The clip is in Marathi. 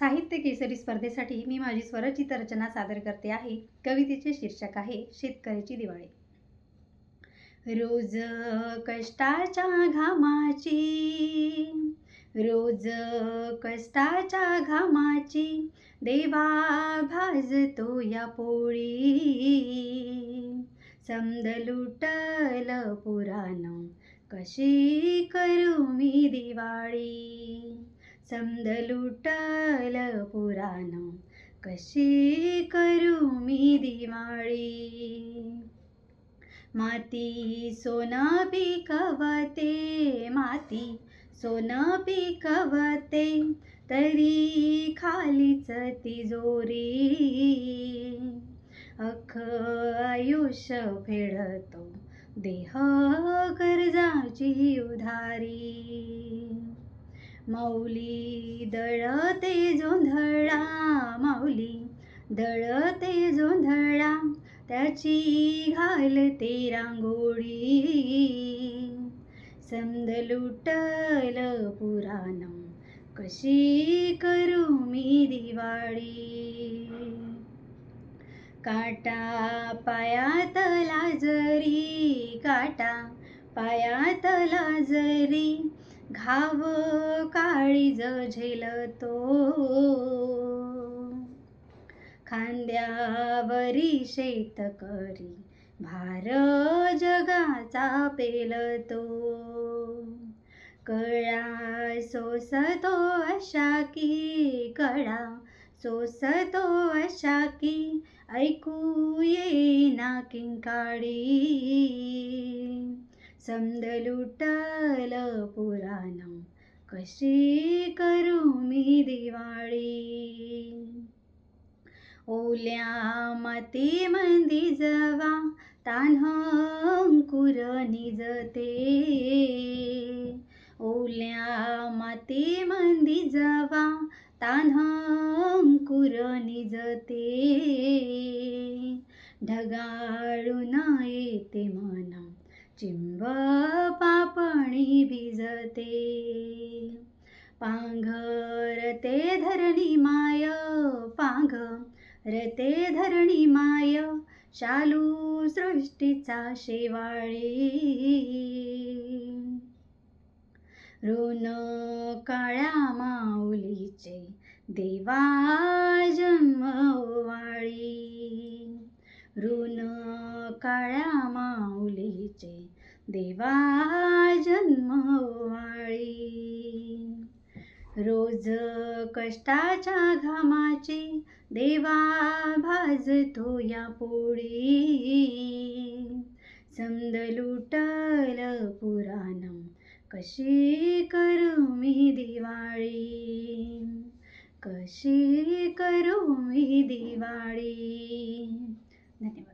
साहित्य केसरी स्पर्धेसाठी मी माझी स्वरचित रचना सादर करते आहे. कवितेचे शीर्षक आहे शेतकऱ्याची दिवाळी. रोज कष्टाच्या घामाची रोज कष्टाच्या घामाची देवा भाजतो या पोळी. समद लुटल पुराण कशी करू मी दिवाळी? समदलुटल पुराण कशी करू मी दिवाळी? माती सोनं पिकवते माती सोनं पिकवते तरी खालीच तिजोरी अख आयुष्य फेडतो देह गरजाची उधारी. माऊली दळते जोंधळा माऊली दळते जोंधळा त्याची घालते रांगोळी समद लुटल पुराण कशी करू मी दिवाळी? काटा पायातला जरी काटा पायातला जरी घाव काळीज झेलतो खांद्यावरी शेतकरी भार जगाचा पेलतो कळा सोसतो अशा की कळा सोसतो अशा की ऐकू येना किंकाळी. समद लुटल पुराण कशी करू मी दिवाळी? ओल्या माती मंदी जवा तान्ह अंकुर निजते. ओल्या माती मंदी जवा तान्ह अंकुर निजते. ढगाळून येते मना चिंब पापणी भिजते. पांघरते धरणी माय पांघ रते धरणी माय शालू सृष्टीचा शेवाळी. ऋण काळ्या माऊलीचे देवा जन्मवाळी ऋण काळ्या माऊलीचे देवा जन्मवाळी रोज कष्टाच्या घामाची देवा भाजतो या पोळी. समद लुटल पुराण कशी करू मी दिवाळी? कशी करू मी दिवाळी? de